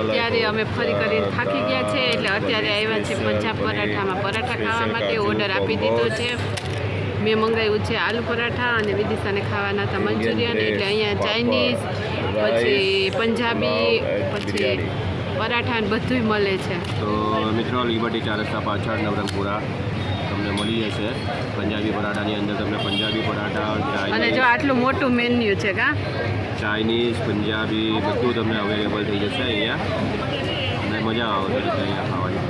અત્યારે અમે ફરી કરીને થાકી ગયા છે એટલે અત્યારે આવ્યા છે પંજાબ પરાઠામાં. પરાઠા ખાવા માટે ઓર્ડર આપી દીધો છે. મેં મંગાવ્યું છે આલુ પરાઠા અને વિદિશાને ખાવાના હતા મંચુરિયન એટલે અહીંયા ચાઇનીઝ પછી પંજાબી પછી પરાઠા ને બધુંય મળે છે. તો મિત્રો લિબર્ટી ચાર રસ્તા પાછળ નવરંગપુરા. તમને મળી જશે. પંજાબી પરાઠાની અંદર તમને પંજાબી પરાઠા અને જો આટલું મોટું મેન્યુ છે કા? ચાઇનીઝ પંજાબી બધું તમને અવેલેબલ થઈ જશે અહીંયા. અને મજા આવશે અહીંયા ખાવાની.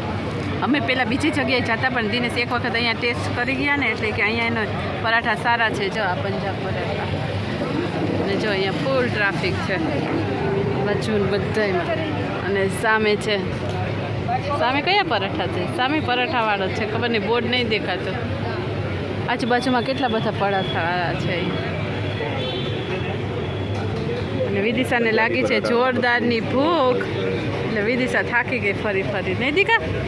અમે પહેલાં બીજી જગ્યાએ જતા પણ દિનેશ એક વખત અહીંયા ટેસ્ટ કરી ગયા ને એટલે કે અહીંયા એનો પરાઠા સારા છે. જો આ પંજાબ પરાઠા. અને જો અહીંયા ફૂલ ટ્રાફિક છે. બાજુ બધામાં અને સામે છે. સામે કયા પરાઠા છે? સામે પરાઠાવાળો છે. ખબર નહીં, બોર્ડ નહીં દેખાતો. આજુબાજુમાં કેટલા બધા પરાઠા છે. અને વિદિશાને લાગી છે જોરદારની ભૂખ. એટલે વિદિશા થાકી ગઈ ફરી ફરી. નહીં દીકા ભૂખ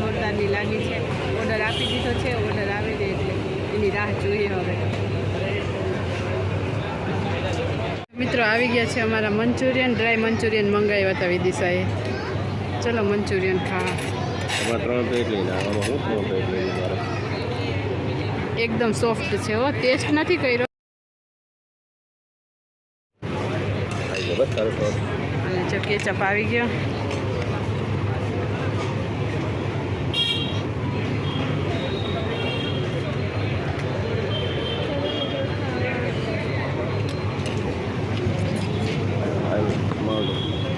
જોરદારની લાગી છે. ઓર્ડર આપી દીધો છે ઓર્ડર આવી દે એટલે એની રાહ જોઈએ હવે. મિત્રો આવી ગયા છે અમારા મંચુરિયન ડ્રાય મંચુરિયન મંગાવ્યા હતા વિદિશાએ. ચલો મંચુરિયન ખાવા. એકદમ સોફ્ટ છે હો. ટેસ્ટ નથી કર્યો. અને જો કેચઅપ આવી ગયો.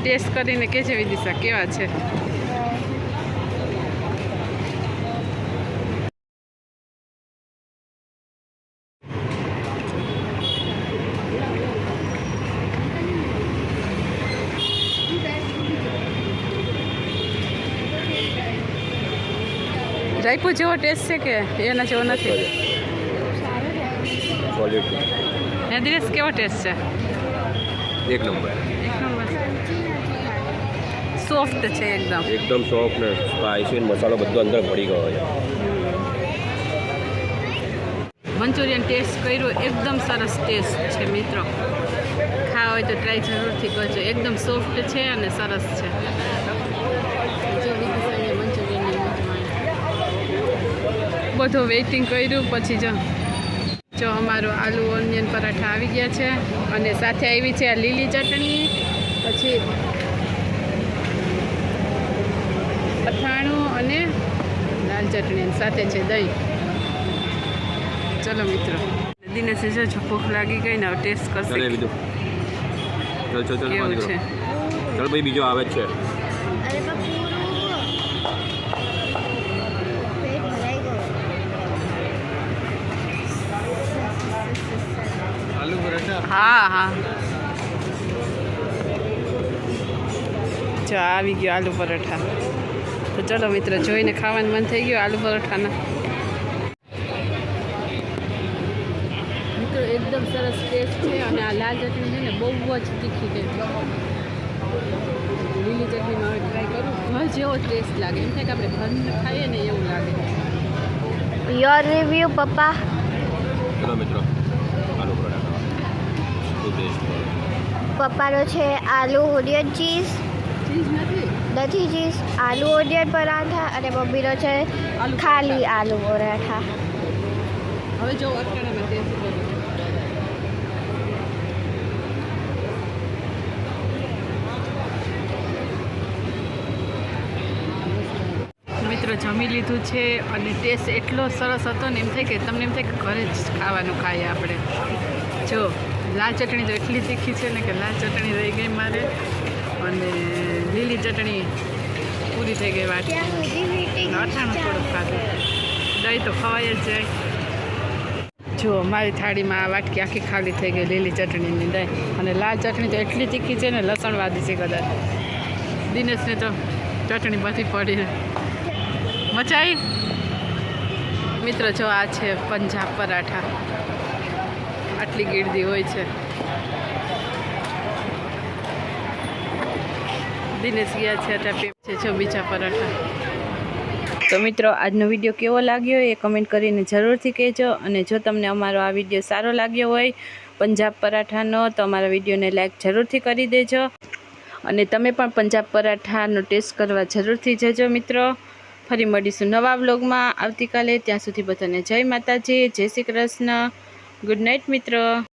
ટેસ્ટ કરીને કે જેવી દિશા કેવા છે? રાયપુર જેવો ટેસ્ટ છે કે એના જેવો નથી? હે દિનેશ કેવો ટેસ્ટ છે? એક નંબર. એક નંબર સોફ્ટ છે એકદમ. એકદમ સોફ્ટ ને સ્પાઈસી મસાલો બધો અંદર ભળી ગયો છે. મંચુરિયન ટેસ્ટ કર્યો એકદમ સરસ ટેસ્ટ છે મિત્રો. ખાવા હોય તો ટ્રાય જરૂરથી કરજો. એકદમ સોફ્ટ છે અને સરસ છે જો વિદિશાએ મંચુરિયનની મોજ માણી. બધું વેઇટિંગ કર્યું પછી જો જો અમારું આલુ ઓનિયન પરાઠા આવી ગયા છે. અને સાથે આવી છે આ લીલી ચટણી. પછી અથાણું અને લાલ ચટણી સાથે છે દહીં. ચલો મિત્રો. દિનેશે જો જો ભૂખ લાગી ગઈ ને હવે ટેસ્ટ ચાલે કરશે ચલ ચલ ચલ કેવું છે? નહીં. ભાઈ બીજો આવે છે. હા હા. જો આવી ગયો આલુ પરોઠા. તો ચલો મિત્ર જોઈને ખાવાનું મન થઈ ગયું આલુ પરોઠાના. મિત્રો એકદમ સરસ ટેસ્ટ છે અને આ લાલ ચટણી છે ને બહુ જ તીખી છે. લીલી ચટણીમાં હવે ટ્રાય કરું. ઘર જેવો ટેસ્ટ લાગે. એમ થાય કે આપણે ઘરને ખાઈએ ને એવું લાગે. યોર રિવ્યુ પપ્પા. ચલો મિત્રો આલુ પરાઠા શું ટેસ્ટ પપ્પાનો છે આલુ ઓનિયન ચીઝ. ચીઝ નથી? ચીઝ આલુ ઓનિયન પરાઠા અને મમ્મીનો છે ખાલી આલુ પરાઠા. હવે જો મિત્રો જમી લીધું છે અને ટેસ્ટ એટલો સરસ હતો ને એમ થાય કે તમને એમ થાય કે ઘરે જ ખાવાનું ખાઈએ આપણે. જો લાલ ચટણી તો એટલી તીખી છે ને કે લાલ ચટણી રહી ગઈ મારે. અને લીલી ચટણી પૂરી થઈ ગઈ વાત અથાણું થોડુંક ખાધું. દહીં તો ખવાય જ જાય. જો મારી થાળીમાં આ વાટકી આખી ખાલી થઈ ગઈ લીલી ચટણીની દહીં. અને લાલ ચટણી તો એટલી તીખી છે ને લસણવાદી છે કદાચ. દિનેશને તો ચટણી બધી પડી મચાઈ? મિત્રો જો આ છે પંજાબ પરાઠા. આટલી ગીરદી હોય છે. દિનેશ ગયા છે એટલે છે બીજા પરાઠા. તો મિત્રો, આજનો વીડિયો કેવો લાગ્યો એ કમેન્ટ કરીને જરૂરથી કહેજો અને જો તમને અમારો આ વીડિયો સારો લાગ્યો હોય, પંજાબ પરાઠાનો, તો અમારા વિડીયોને લાઈક જરૂરથી કરી દેજો. અને તમે પણ પંજાબ પરાઠાનો ટેસ્ટ કરવા જરૂરથી જજો મિત્રો. ફરી મળીશું નવા વ્લોગમાં આવતીકાલે ત્યાં સુધી બધાને જય માતાજી, જય શ્રી કૃષ્ણ. ગુડ નાઇટ મિત્રો.